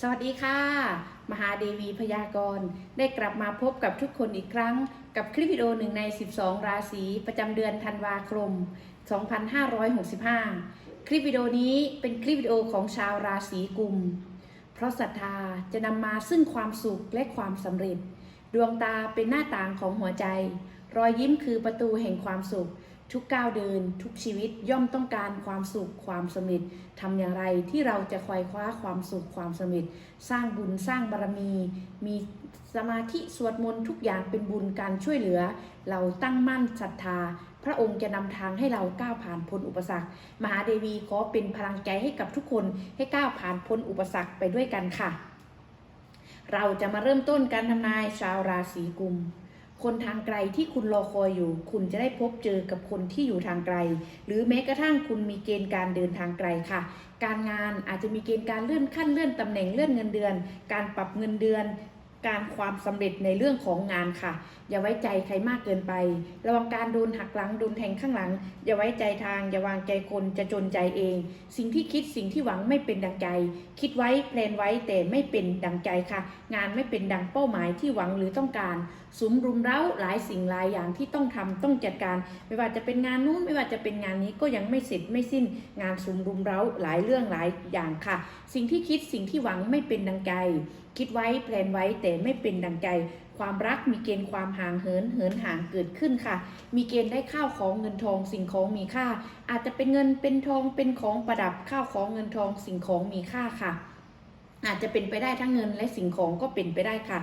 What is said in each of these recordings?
สวัสดีค่ะ มหาเดวีพยากรณ์ได้กลับมาพบกับทุกคนอีกครั้ง กับคลิปวิดีโอหนึ่งใน 12 ราศีประจำเดือนธันวาคม 2565 คลิปวิดีโอนี้เป็นคลิปวิดีโอของชาวราศีกุม เพราะศรัทธาจะนำมาซึ่งความสุขและความสำเร็จ ดวงตาเป็นหน้าต่างของหัวใจ รอยยิ้มคือประตูแห่งความสุข ทุกก้าวเดินทุกชีวิตย่อมต้องการความสุขความสำเร็จทำอย่างไรที่เราจะคอยคว้าความสุขความสำเร็จ สร้างบุญสร้างบารมี มีสมาธิสวดมนต์ทุกอย่างเป็นบุญการช่วยเหลือ เราตั้งมั่นศรัทธา พระองค์จะนำทางให้เราก้าวผ่านพ้นอุปสรรค มหาเดวีขอเป็นพลังใจให้กับทุกคนให้ก้าวผ่านพ้นอุปสรรคไปด้วยกันค่ะ เราจะมาเริ่มต้นการทำนายชาวราศีกุม คนทางไกลที่คุณรอคอยอยู่ คุณจะได้พบเจอกับคนที่อยู่ทางไกล หรือแม้กระทั่งคุณมีเกณฑ์การเดินทางไกลค่ะ การงานอาจจะมีเกณฑ์การเลื่อนขั้นเลื่อนตำแหน่งเลื่อนเงินเดือน การปรับเงินเดือน การความสำเร็จในเรื่องของงานค่ะ อย่าไว้ใจใครมากเกินไป ระวังการโดนหักหลังโดนแทงข้างหลัง อย่าไว้ใจทาง อย่าวางใจคนจะจนใจเอง สิ่งที่คิดสิ่งที่หวังไม่เป็นดังใจ คิดไว้แพลนไว้แต่ไม่เป็นดังใจค่ะ งานไม่เป็นดังเป้าหมายที่หวังหรือต้องการสุมรุมเร้าหลายสิ่งหลายอย่างที่ต้องทำต้องจัดการ ไม่ว่าจะเป็นงานนู้นไม่ว่าจะเป็นงานนี้ก็ยังไม่เสร็จไม่สิ้น งานสุมรุมเร้าหลายเรื่องหลายอย่างค่ะ สิ่งที่คิดสิ่งที่หวังไม่เป็นดังใจ คิดไว้แพลนไว้แต่ไม่เป็นดังใจ ความรักมีเกณฑ์ความห่างเหินเหินห่างเกิดขึ้นค่ะ มีเกณฑ์ได้ข้าวของเงินทองสิ่งของมีค่า อาจจะเป็นเงินเป็นทองเป็นของประดับข้าวของเงินทองสิ่งของมีค่าค่ะ อาจจะเป็นไปได้ทั้งเงินและสิ่งของก็เป็นไปได้ค่ะ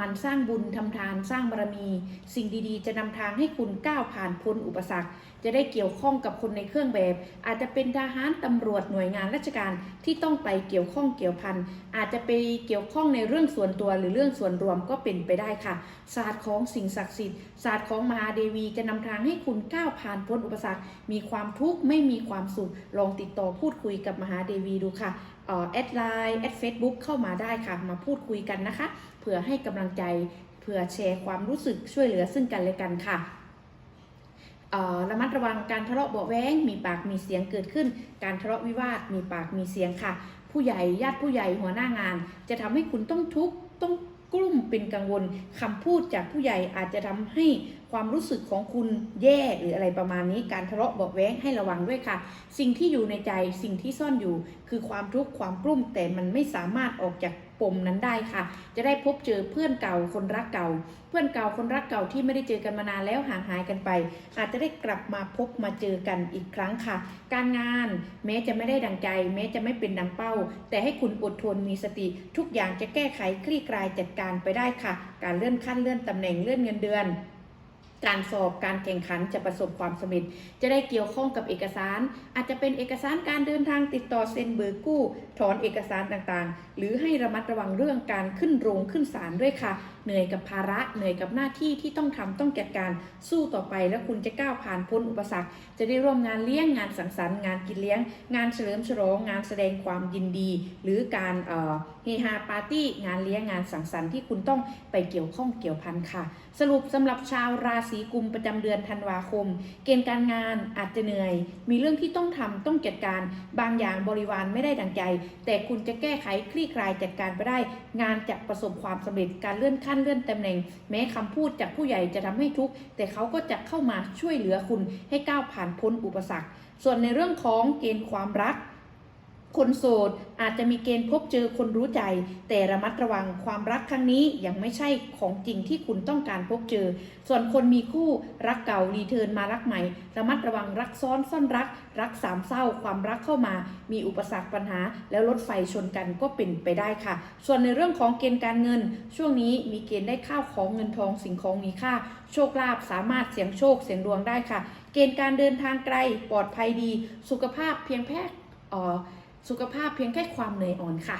มันสร้างบุญทำทานสร้างบารมี สิ่งดีๆ จะนำทางให้คุณก้าวผ่านพ้นอุปสรรค จะได้เกี่ยวข้องกับคนในเครื่องแบบ อาจจะเป็นทหารตำรวจหน่วยงานราชการที่ต้องไปเกี่ยวข้องเกี่ยวพันอาจจะไปเกี่ยวข้องในเรื่องส่วนตัวหรือเรื่องส่วนรวมก็เป็นไปได้ค่ะ ศาสตร์ของสิ่งศักดิ์สิทธิ์ศาสตร์ของมหาเดวีจะนำทางให้คุณก้าวผ่านพ้นอุปสรรค มีความทุกข์ไม่มีความสุขลองติดต่อพูดคุยกับมหาเดวีดูค่ะ แอดไลน์แอดเฟซบุ๊กเข้ามาได้ค่ะ มาพูดคุยกันนะคะ เผื่อให้กำลังใจเผื่อแชร์ความรู้สึกช่วยเหลือซึ่งกันและกันค่ะระมัดระวังการทะเลาะเบาแว้งมีปากมีเสียงเกิดขึ้น การทะเลาะวิวาทมีปากมีเสียงค่ะ ผู้ใหญ่ญาติผู้ใหญ่หัวหน้างาน จะทำให้คุณต้องทุกข์ต้อง กลุ้มเป็นกังวลคำพูดจากผู้ใหญ่อาจจะทำให้ความรู้สึกของคุณแย่หรืออะไรประมาณนี้การทะเลาะเบาแว้งให้ระวังด้วยค่ะ สิ่งที่อยู่ในใจสิ่งที่ซ่อนอยู่ คือความทุกข์ความกลุ้มแต่มันไม่สามารถออกจาก ปมนั้นได้ค่ะ จะได้พบเจอเพื่อนเก่าคนรักเก่า เพื่อนเก่าคนรักเก่าที่ไม่ได้เจอกันมานานแล้วห่างหายกันไป อาจจะได้กลับมาพบมาเจอกันอีกครั้งค่ะ การงานแม้จะไม่ได้ดังใจ แม้จะไม่เป็นดังเป้า แต่ให้คุณอดทนมีสติ ทุกอย่างจะแก้ไขคลี่คลายจัดการไปได้ค่ะ การเลื่อนขั้นเลื่อนตำแหน่งเลื่อนเงินเดือน การสอบการแข่งขันจะประสบความสำเร็จ จะได้เกี่ยวข้องกับเอกสาร อาจจะเป็นเอกสารการเดินทางติดต่อเซ็นเบิกกู้ ถอนเอกสารต่างๆ หรือให้ระมัดระวังเรื่องการขึ้นโรงขึ้นศาลด้วยค่ะ เหนื่อยกับภาระเหนื่อยกับหน้าที่ที่ต้องทำต้องจัดการสู้ต่อไป แล้วคุณจะก้าวผ่านพ้นอุปสรรค จะได้ร่วมงานเลี้ยงงานสังสรรค์งานกินเลี้ยง งานเฉลิมฉลองงานแสดงความยินดี หรือการเฮฮาปาร์ตี้งานเลี้ยงงานสังสรรค์ที่คุณต้องไปเกี่ยวข้องเกี่ยวพันค่ะ สรุปสำหรับชาวราศีีกุมประจำเดือนธันวาคม เกณฑ์การงานอาจจะเหนื่อย มีเรื่องที่ต้องทำต้องจัดการบางอย่างบริวารไม่ได้ดังใจ แต่คุณจะแก้ไขคลี่คลายจัดการไปได้ งานจะประสบความสำเร็จการเลื่อนขั้นเลื่อนตำแหน่ง แม้คำพูดจากผู้ใหญ่จะทำให้ทุกข์แต่เขาก็จะเข้ามาช่วยเหลือคุณให้ก้าวผ่านพ้นอุปสรรค ส่วนในเรื่องของเกณฑ์ความรัก คนโสดอาจจะมีเกณฑ์พบเจอคนรู้ใจ แต่ระมัดระวังความรักครั้งนี้ยังไม่ใช่ของจริงที่คุณต้องการพบเจอ ส่วนคนมีคู่รักเก่ารีเทิร์นมารักใหม่ ระมัดระวังรักซ้อนซ่อนรัก รักสามเศร้า ความรักเข้ามา มีอุปสรรคปัญหา แล้วรถไฟชนกันก็เป็นไปได้ค่ะ ส่วนในเรื่องของเกณฑ์การเงิน ช่วงนี้มีเกณฑ์ได้ข้าวของเงินทองสิ่งของมีค่า โชคลาภสามารถเสี่ยงโชคเสี่ยงดวงได้ค่ะ เกณฑ์การเดินทางไกลปลอดภัยดี สุขภาพเพียงแค่เอ่อ สุขภาพเพียงแค่ความเหนื่อยอ่อนค่ะ